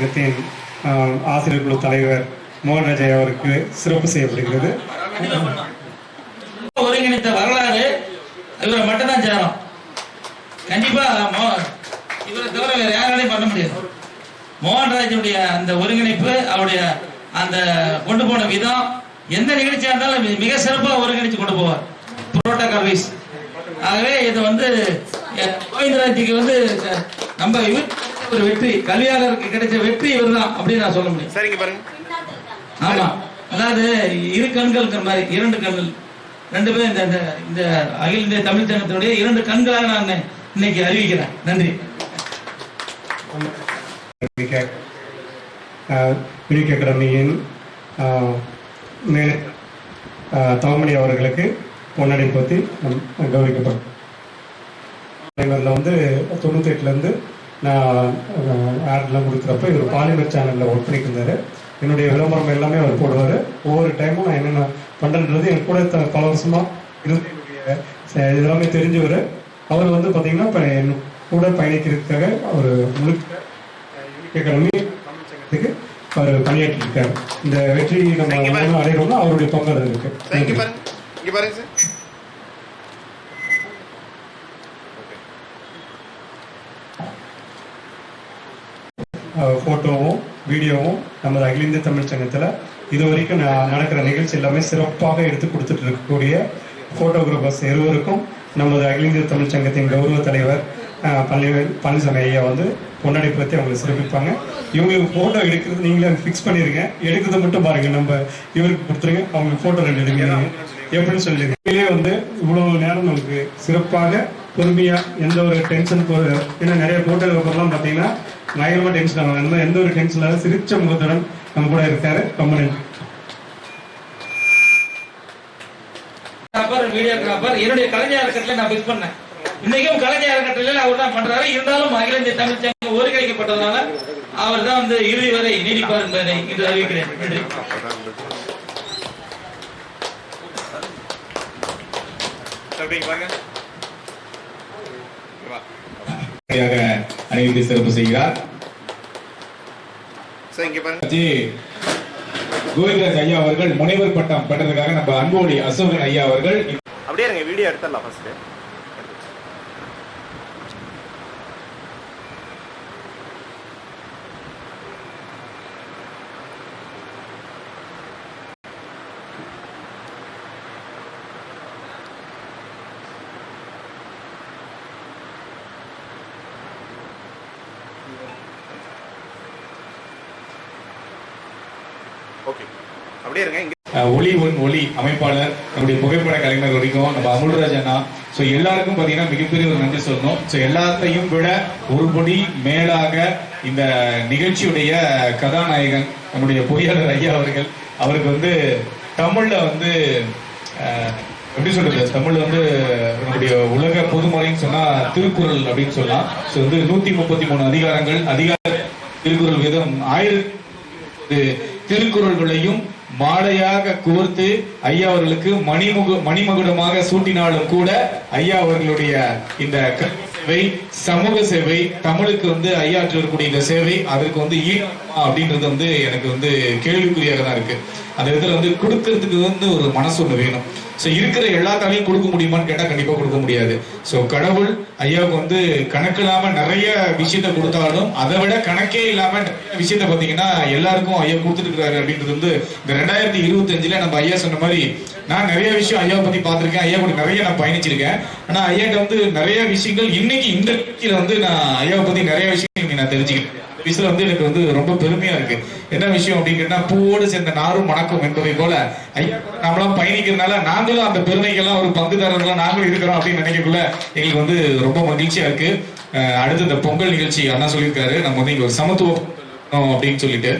சங்கத்தின் ஆசிரியர் குழு தலைவர் மோகன்ராஜ் அவருக்கு சிறப்பு செய்யப்படுகிறது. ஒருங்கிணைத்த வரலாறு இவரை மட்டும் தான் சேரும் கண்டிப்பா இவரை தவிர வேற யாராலையும் பண்ண முடியாது. மோகன்ராஜுடைய அந்த ஒருங்கிணைப்பு அவருடைய அந்த கொண்டு போன விதம் எந்த நிகழ்ச்சியா இருந்தாலும் மிக சிறப்பா ஒருங்கிணைச்சு கொண்டு போவார். புரோட்டோகால் வைஸ் ஆகவே இது வந்து கோவிந்தராஜிக்கு கோவிந்தராஜுக்கு வந்து நம்ம இவர் ஒரு வெற்றி. கல்வியாளருக்கு கிடைச்ச வெற்றி இவர்தான் அப்படின்னு நான் சொல்ல முடியும். சரிங்க பாருங்க. ஆமா. அதாவது இரு கண்கள் மாதிரி இரண்டு கண்கள். ரெண்டு பேரும் இந்த இந்த- இந்த அகில இந்திய தமிழ் சங்கத்தினுடைய இரண்டு கண்களாக நான் இன்னைக்கு அறிவிக்கிறேன். நன்றி. மினிக் அகாடமியின் ஆஹ், மே ஆஹ், தவமணி அவர்களுக்கு பொன்னடை பற்றி கௌரவிக்கப்படும். வந்து தொண்ணூற்றி எட்டுலேருந்து நான் ஆட்லாம் கொடுக்குறப்ப இவர் பாலிமர் சேனலில் ஒர்க் பண்ணிட்டு இருந்தாரு என்னுடைய விளம்பரம் எல்லாமே அவர் போடுவார். ஒவ்வொரு டைமும் நான் என்னென்ன பண்ணுறது என் கூட பல வருஷமாக இருந்து என்னுடைய இதெல்லாமே தெரிஞ்சவர். அவர் வந்து பார்த்தீங்கன்னா இப்போ என் கூட பயணிக்கிறதுக்காக அவர் முழுக்க அகாடமி தமிழ்ச்சங்கத்துக்கு அவர் பணியாற்றி இருக்காரு இந்த வெற்றி நம்ம அடையணும்னா அவருடைய பங்கு அதில் இருக்கு. சார் இங்க பாருங்க இங்க பாருங்க சார் ஃபோட்டோவும் வீடியோவும் நமது அகில இந்திய தமிழ் சங்கத்தில் இது வரைக்கும் நடக்கிற நிகழ்ச்சி எல்லாமே சிறப்பாக எடுத்து கொடுத்துட்டு இருக்கக்கூடிய ஃபோட்டோகிராஃபர்ஸ் இருவருக்கும் நமது அகில இந்திய தமிழ் சங்கத்தின் கௌரவ தலைவர் பழனி பழனிசாமி ஐயா வந்து பொன்னாடி பற்றி அவங்க சிறப்பிப்பாங்க. இவங்களுக்கு ஃபோட்டோ எடுக்கிறது நீங்களே ஃபிக்ஸ் பண்ணிருங்க. எடுக்கிறத மட்டும் பாருங்க. நம்ம இவருக்கு கொடுத்துருங்க. அவங்களுக்கு ஃபோட்டோ ரெண்டு எடுங்க. எப்படின்னு சொல்லிடுங்க. இதுலேயே வந்து இவ்வளவு நேரம் நமக்கு சிறப்பாக பொறுமையா எந்த ஒரு டென்ஷன் ஏன்னா நிறைய ஃபோட்டோகிராஃபர்லாம் பார்த்தீங்கன்னா பயங்கரமா டென்ஷன் ஆகும். அந்த எந்த ஒரு டென்ஷன் இல்லாத சிரிச்ச முகத்துடன் நம்ம கூட இருக்காரு. ரொம்ப நன்றி. என்னுடைய கலைஞர் அறக்கட்டளை நான் பிக்ஸ் பண்ணேன். இன்னைக்கும் கலைஞர் அறக்கட்டளையில் அவர் தான் பண்றாரு. இருந்தாலும் அகில இந்திய தமிழ் சங்கம் ஒருங்கிணைக்கப்பட்டதுனால அவர் தான் வந்து இறுதி வரை நீடிப்பார் என்பதை இன்று அறிவிக்கிறேன். நன்றி. சார் அணிவித்து சிறப்பு செய்கிறார். சார் இங்க பாருங்க ஜி கோவிந்தராஜ் ஐயா அவர்கள் முனைவர் பட்டம் பெற்றதுக்காக நம்ம அன்போடி அசோகன் ஐயா அவர்கள் அப்படியே வீடியோ எடுத்துடலாம் ஃபர்ஸ்ட் ஓகே. அப்படியே இருங்க ஒளி ஒன் ஒளி அமைப்பாளர் நம்முடைய புகைப்பட கலைஞர் வரைக்கும் நம்ம அமுல்ராஜ் அண்ணா. ஸோ எல்லாருக்கும் பார்த்தீங்கன்னா மிகப்பெரிய ஒரு நன்றி சொல்லணும். ஸோ எல்லாத்தையும் விட ஒரு படி மேலாக இந்த நிகழ்ச்சியுடைய கதாநாயகன் நம்முடைய பொறியாளர் ஐயா அவர்கள் அவருக்கு வந்து தமிழ்ல வந்து எப்படி சொல்றது? தமிழ்ல வந்து நம்முடைய உலக பொதுமறைன்னு சொன்னா திருக்குறள் அப்படின்னு சொல்லலாம். ஸோ வந்து நூத்தி முப்பத்தி மூணு அதிகாரங்கள் அதிகார திருக்குறள் விதம் ஆயிரத்தி திருக்குறள்களையும் மாலையாக கோர்த்து ஐயா அவர்களுக்கு மணிமுக மணிமகுடமாக சூட்டினாலும் கூட ஐயா அவர்களுடைய இந்த சேவை சமூக சேவை தமிழுக்கு வந்து ஐயா வரக்கூடிய இந்த சேவை அதற்கு வந்து ஈடுமா அப்படின்றது வந்து எனக்கு வந்து கேள்விக்குறியாக தான் இருக்கு. அந்த விதத்துல வந்து கொடுக்கறதுக்கு வந்து ஒரு மனசு ஒண்ணு வேணும். ஸோ இருக்கிற எல்லாத்தாலையும் கொடுக்க முடியுமான்னு கேட்டால் கண்டிப்பாக கொடுக்க முடியாது. ஸோ கடவுள் ஐயாவுக்கு வந்து கணக்கு இல்லாமல் நிறைய விஷயத்த கொடுத்தாலும் அதை விட கணக்கே இல்லாமல் நிறைய விஷயத்த பார்த்தீங்கன்னா எல்லாருக்கும் ஐயா கொடுத்துட்டு இருக்காரு அப்படின்றது வந்து இந்த ரெண்டாயிரத்தி இருபத்தஞ்சில் நம்ம ஐயா சொன்ன மாதிரி நான் நிறைய விஷயம் ஐயாவை பற்றி பார்த்துருக்கேன். ஐயா கூட நிறைய நான் பயணிச்சிருக்கேன். ஆனால் ஐயாட்ட வந்து நிறைய விஷயங்கள் இன்னைக்கு இந்த வந்து நான் ஐயாவை பற்றி நிறைய விஷயங்கள் நான் தெரிஞ்சுக்கிட்டேன். இந்த விஷயத்துல வந்து எனக்கு வந்து ரொம்ப பெருமையா இருக்கு. என்ன விஷயம் அப்படின்னு பூவோடு சேர்ந்த நாரும் மணக்கும் என்பதை போல ஐயா கூட பயணிக்கிறதுனால நாங்களும் அந்த பெருமைகள்லாம் ஒரு பங்குதாரர்களா நாங்களும் இருக்கிறோம் அப்படின்னு நினைக்கக்குள்ள எங்களுக்கு வந்து ரொம்ப மகிழ்ச்சியா இருக்கு. அடுத்து இந்த பொங்கல் நிகழ்ச்சி அண்ணா சொல்லியிருக்காரு. நம்ம வந்து இங்க ஒரு சமத்துவம் அப்படின்னு சொல்லிட்டு.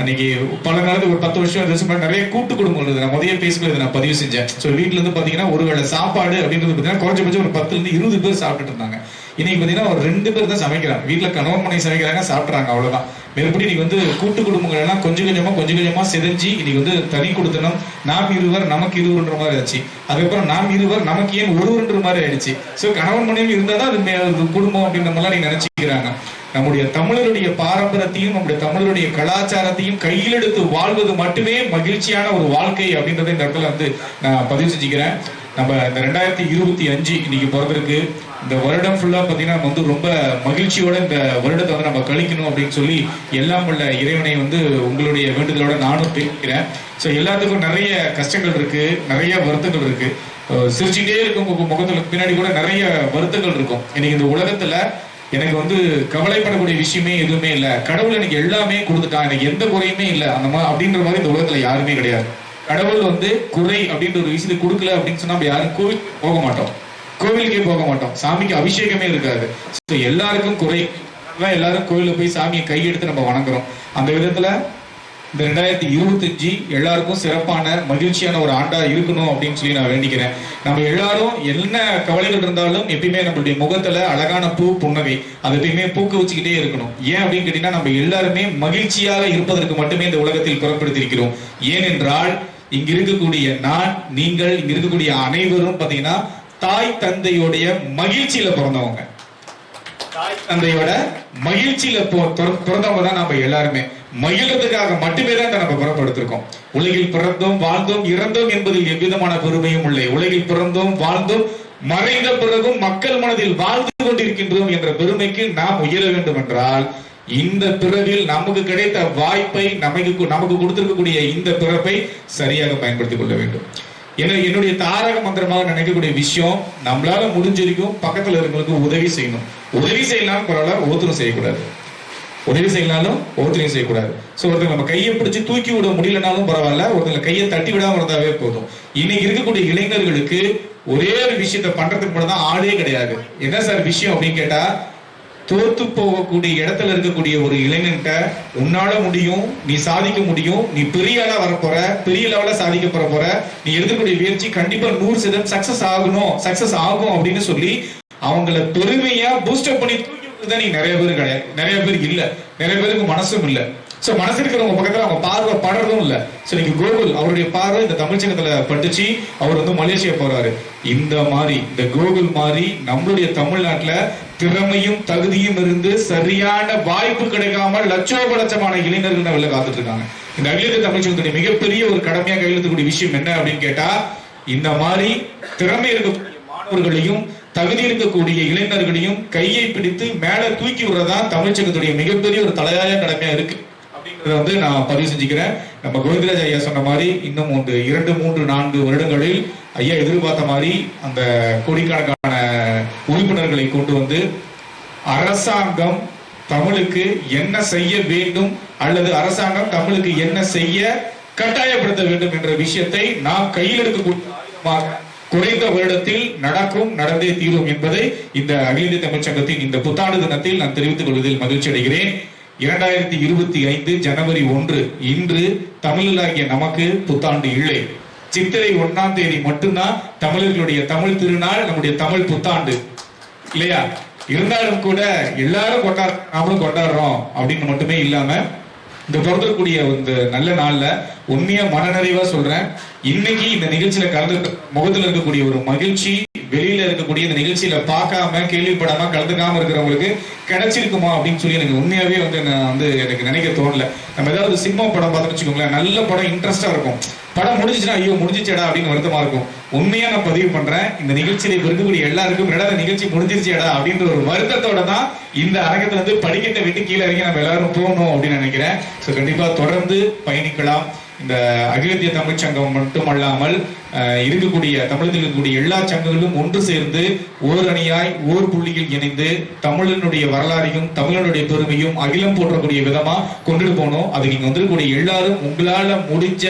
அன்னைக்கு பல காலத்துக்கு ஒரு பத்து வருஷம் இருந்துச்சு நிறைய கூட்டு குடும்பம் இருந்தது. நான் முதல்ல பேசும்போது நான் பதிவு செஞ்சேன். ஸோ வீட்டுல இருந்து பாத்தீங்கன்னா ஒரு வேளை சாப்பாடு அப்படின்றது பாத்தீங்கன்னா குறைஞ்சபட்சம் ஒரு பத்துல இருந்து இருபது பேர் சாப்பிட்டுட்டு இருந்தாங்க. இன்னைக்கு பாத்தீங்கன்னா ஒரு ரெண்டு பேர் தான் சமைக்கிறாங்க. வீட்டுல கணவன் மனைவி சமைக்கிறாங்க சாப்பிட்றாங்க அவ்வளவுதான். மேற்படி இன்னைக்கு வந்து கூட்டு குடும்பங்கள் எல்லாம் கொஞ்சம் கொஞ்சமா கொஞ்சம் கொஞ்சமா செதஞ்சு இன்னைக்கு வந்து தனி கொடுத்தனும் நாம் இருவர் நமக்கு இருவர்ன்ற மாதிரி ஆச்சு அதுக்கப்புறம் நாம் இருவர் நமக்கு ஏன் ஒருவர்ன்ற மாதிரி ஆயிடுச்சு. சோ கணவன் மனைவி இருந்தாதான் அது அது குடும்பம் அப்படின்ற மாதிரிலாம் நீங்க நினைச்சுக்கிறாங்க. நம்முடைய தமிழருடைய பாரம்பரியத்தையும் நம்முடைய தமிழருடைய கலாச்சாரத்தையும் கையில் எடுத்து வாழ்வது மட்டுமே மகிழ்ச்சியான ஒரு வாழ்க்கை அப்படின்றத இந்த இடத்துல வந்து நான் பதிவு செஞ்சுக்கிறேன். நம்ம இந்த ரெண்டாயிரத்தி இருபத்தி அஞ்சு இன்னைக்கு பிறந்திருக்கு இந்த வருடம் ஃபுல்லா பாத்தீங்கன்னா நம்ம வந்து ரொம்ப மகிழ்ச்சியோட இந்த வருடத்தை வந்து நம்ம கழிக்கணும் அப்படின்னு சொல்லி எல்லாம் உள்ள இறைவனை வந்து உங்களுடைய வேண்டுதலோட நானும் பேசுகிறேன். ஸோ எல்லாத்துக்கும் நிறைய கஷ்டங்கள் இருக்கு நிறைய வருத்தங்கள் இருக்கு. சிரிச்சுட்டே இருக்கும் உங்க முகத்துல பின்னாடி கூட நிறைய வருத்தங்கள் இருக்கும். இன்னைக்கு இந்த உலகத்துல எனக்கு வந்து கவலைப்படக்கூடிய விஷயமே எதுவுமே இல்லை. கடவுள் எனக்கு எல்லாமே கொடுத்துட்டான் எனக்கு எந்த குறையுமே இல்லை. அந்த மாதிரி அப்படின்ற மாதிரி இந்த உலகத்துல யாருமே கிடையாது. கடவுள் வந்து குறை அப்படின்ற ஒரு விஷயத்தை கொடுக்கல அப்படின்னு சொன்னா நம்ம யாரும் கோவில் போக மாட்டோம். கோவிலுக்கே போக மாட்டோம். சாமிக்கு அபிஷேகமே இருக்காது. ஸோ எல்லாருக்கும் குறை. எல்லாரும் கோயிலுக்கு போய் சாமியை கையெடுத்து நம்ம வணங்குறோம். அந்த விதத்துல இந்த ரெண்டாயிரத்தி இருபத்தஞ்சு எல்லாருக்கும் சிறப்பான மகிழ்ச்சியான ஒரு ஆண்டா இருக்கணும் அப்படின்னு சொல்லி நான் வேண்டிக்கிறேன். நம்ம எல்லாரும் என்ன கவலைகள் இருந்தாலும் எப்பயுமே நம்மளுடைய முகத்துல அழகான பூ புன்னகை அது எப்பயுமே பூக்க வச்சுக்கிட்டே இருக்கணும். ஏன் அப்படின்னு கேட்டீங்கன்னா நம்ம எல்லாருமே மகிழ்ச்சியாக இருப்பதற்கு மட்டுமே இந்த உலகத்தில் புறப்படுத்தியிருக்கிறோம். ஏனென்றால் இங்க இருக்கக்கூடிய நான் நீங்கள் இங்க இருக்கக்கூடிய அனைவரும் பாத்தீங்கன்னா தாய் தந்தையுடைய மகிழ்ச்சியில பிறந்தவங்க. தாய் தந்தையோட மகிழ்ச்சியில போ- பிறந்தவங்க தான் நம்ம எல்லாருமே. மகிழ்றதுக்காக மட்டுமே தான் நம்ம புறப்படுத்திருக்கோம். உலகில் பிறந்தோம் வாழ்ந்தோம் இறந்தோம் என்பதில் எவ்விதமான பெருமையும் இல்லை. உலகில் பிறந்தோம் வாழ்ந்தோம் மறைந்த பிறகும் மக்கள் மனதில் வாழ்ந்து கொண்டிருக்கின்றோம் என்ற பெருமைக்கு நாம் உயர வேண்டும் என்றால் இந்த பிறவில் நமக்கு கிடைத்த வாய்ப்பை நமக்கு நமக்கு கொடுத்திருக்கக்கூடிய இந்த பிறப்பை சரியாக பயன்படுத்திக் கொள்ள வேண்டும். ஏன்னா என்னுடைய தாரக மந்திரமாக நினைக்கக்கூடிய விஷயம் நம்மளால முடிஞ்ச வரைக்கும் பக்கத்துல இருக்கவங்களுக்கு உதவி செய்யணும். உதவி செய்யலாம் பரவாயில்ல ஒவ்வொருத்தரும் செய்யக்கூடாது. உதவி செய்யலாலும் ஒவ்வொருத்தரையும் செய்யக்கூடாது. சோ ஒருத்தங்க நம்ம கையை பிடிச்சு தூக்கி விட முடியலனாலும் பரவாயில்ல ஒருத்தங்க கையை தட்டி விடாம இருந்தாவே போதும். இன்னைக்கு இருக்கக்கூடிய இளைஞர்களுக்கு ஒரே ஒரு விஷயத்த பண்றதுக்கு மட்டும் தான் ஆளே கிடையாது. என்ன சார் விஷயம் அப்படின்னு கேட்டா தோத்து போகக்கூடிய இடத்துல இருக்கக்கூடிய ஒரு இளைஞன்ட்ட உன்னால முடியும் நீ சாதிக்க முடியும் நீ பெரிய ஆளா வரப்போற பெரிய லெவல்ல சாதிக்க போற போற நீ எடுக்கக்கூடிய முயற்சி கண்டிப்பா நூறு சதவீதம் சக்சஸ் ஆகணும் சக்சஸ் ஆகும் அப்படின்னு சொல்லி அவங்கள பெருமையா பூஸ்டப் பண்ணி தூக்கி விட்டுதான் நீ நிறைய பேர் கிடையாது. நிறைய பேர் இல்ல. நிறைய பேருக்கு மனசும் இல்ல. சோ மனசு இருக்கிறவங்க பக்கத்துல அவங்க பார்வை படுறதும் இல்ல. சோ நீங்க கோகுல் அவருடைய பார்வை இந்த தமிழ்ச்சங்கத்துல பட்டுச்சு. அவர் வந்து மலேசியா போறாரு. இந்த மாதிரி இந்த கோகுல் மாதிரி நம்மளுடைய தமிழ்நாட்டுல திறமையும் தகுதியும் இருந்து சரியான வாய்ப்பு கிடைக்காம லட்சோப லட்சமான இளைஞர்கள் நம்ம வெளில காத்துட்டு இருக்காங்க. இந்த அகிலத்து தமிழ் மிகப்பெரிய ஒரு கடமையா கையெழுத்தக்கூடிய விஷயம் என்ன அப்படின்னு கேட்டா இந்த மாதிரி திறமை இருக்கக்கூடிய மாணவர்களையும் தகுதி இருக்கக்கூடிய இளைஞர்களையும் கையை பிடித்து மேல தூக்கி விடுறதா தமிழ்ச்சகத்துடைய மிகப்பெரிய ஒரு தலையாய கடமையா இருக்கு. வந்து நான் பதிவு செஞ்சுக்கிறேன். நம்ம கோவிந்தராஜ் ஐயா சொன்ன மாதிரி இன்னும் ஒன்று இரண்டு மூன்று நான்கு வருடங்களில் ஐயா எதிர்பார்த்த மாதிரி அந்த கோடிக்கணக்கான உறுப்பினர்களை கொண்டு வந்து அரசாங்கம் தமிழுக்கு என்ன செய்ய வேண்டும் அல்லது அரசாங்கம் தமிழுக்கு என்ன செய்ய கட்டாயப்படுத்த வேண்டும் என்ற விஷயத்தை நாம் கையில் எடுக்கக்கூடிய குறைந்த வருடத்தில் நடக்கும் நடந்தே தீரும் என்பதை இந்த அகில இந்திய தமிழ்ச் சங்கத்தின் இந்த புத்தாண்டு தினத்தில் நான் தெரிவித்துக் கொள்வதில் மகிழ்ச்சி அடைகிறேன் இரண்டாயிரத்தி இருபத்தி ஐந்து ஜனவரி ஒன்று இன்று தமிழர்களாகிய நமக்கு புத்தாண்டு இல்லை. சித்திரை ஒன்றாம் தேதி மட்டும்தான் தமிழர்களுடைய தமிழ் திருநாள் நம்முடைய தமிழ் புத்தாண்டு. இல்லையா? இருந்தாலும் கூட எல்லாரும் கொண்டாட நாமளும் கொண்டாடுறோம் அப்படின்னு மட்டுமே இல்லாம இந்த பிறந்தக்கூடிய இந்த நல்ல நாள்ல உண்மையா மனநிறைவா சொல்றேன். இன்னைக்கு இந்த நிகழ்ச்சியில கலந்து முகத்துல இருக்கக்கூடிய ஒரு மகிழ்ச்சி வெளியில இருக்கக்கூடிய இந்த நிகழ்ச்சியில பார்க்காம கேள்விப்படாம கலந்துக்காம இருக்கிறவங்களுக்கு கிடைச்சிருக்குமா அப்படின்னு சொல்லி எனக்கு உண்மையாவே வந்து நான் வந்து எனக்கு நினைக்க தோணல. நம்ம ஏதாவது சிம்ம படம் பார்த்துட்டு வச்சுக்கோங்களேன் நல்ல படம் இன்ட்ரெஸ்டா இருக்கும். படம் முடிஞ்சுச்சுன்னா ஐயோ முடிஞ்சிச்சேடா அப்படின்னு வருத்தமா இருக்கும். உண்மையா நான் பதிவு பண்றேன் இந்த நிகழ்ச்சியில இப்ப இருக்கக்கூடிய எல்லாருக்கும் என்னடா நிகழ்ச்சி முடிஞ்சிருச்சேடா அப்படின்ற ஒரு வருத்தத்தோட தான் இந்த அரங்கத்துல இருந்து படிக்கட்டை விட்டு கீழே இறங்கி நம்ம எல்லாரும் போகணும் அப்படின்னு நினைக்கிறேன். சோ கண்டிப்பா தொடர்ந்து பயணிக்கலாம். இந்த அகில இந்திய தமிழ்ச் சங்கம் மட்டுமல்லாமல் இருக்கக்கூடிய தமிழத்தில் இருக்கக்கூடிய எல்லா சங்கங்களும் ஒன்று சேர்ந்து ஓர் அணியாய் ஓர் புள்ளியில் இணைந்து தமிழனுடைய வரலாறையும் தமிழனுடைய பெருமையும் அகிலம் போற்றக்கூடிய விதமா கொண்டுட்டு போகணும் அதுக்கு இங்க வந்திருக்கக்கூடிய எல்லாரும் உங்களால முடிஞ்ச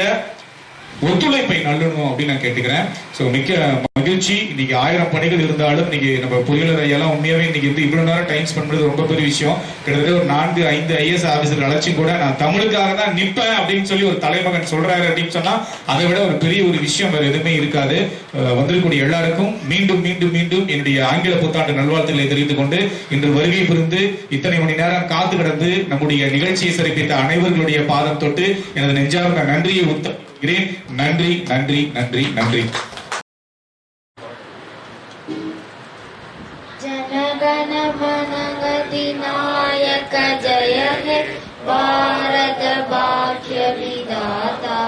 ஒத்துழைப்பை நல்லணும் அப்படின்னு நான் கேட்டுக்கிறேன். ஸோ மிக்க மகிழ்ச்சி. இன்னைக்கு ஆயிரம் பணிகள் இருந்தாலும் இன்னைக்கு நம்ம பொறியாளர் ஐயாலாம் உண்மையாவே இன்னைக்கு வந்து இவ்வளவு நேரம் டைம் ஸ்பெண்ட் பண்ணுறது ரொம்ப பெரிய விஷயம். கிட்டத்தட்ட ஒரு நான்கு ஐந்து ஐஎஸ் ஆபீசர் அழைச்சும் கூட நான் தமிழுக்காக தான் நிப்பேன் அப்படின்னு சொல்லி ஒரு தலைமகன் சொல்றாரு அப்படின்னு சொன்னா அதை விட ஒரு பெரிய ஒரு விஷயம் வேற எதுவுமே இருக்காது. வந்திருக்கக்கூடிய எல்லாருக்கும் மீண்டும் மீண்டும் மீண்டும் என்னுடைய ஆங்கில புத்தாண்டு நல்வாழ்த்துக்களை தெரிவித்துக் கொண்டு இன்று வருகை புரிந்து இத்தனை மணி நேரம் காத்து கிடந்து நம்முடைய நிகழ்ச்சியை சிறப்பித்த அனைவர்களுடைய பாதம் தொட்டு எனது நெஞ்சார்ந்த நன்றியை உத்தரிக்கிறேன் நன்றி நன்றி நன்றி நன்றி जनगण मन गतिनायक जय हे भारत भाग्य विधाता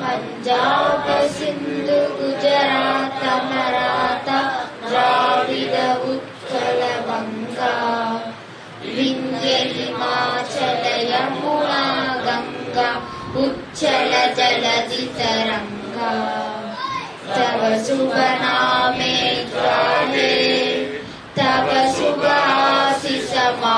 पंजाब सिंधु गुजरात मराठा द्राविड उत्कल बंगा विंध्य हिमाचल यमुना गंगा उच्चल जलधि तरङ्गा तव शुभनामे ज्वाले तव शुभासि समा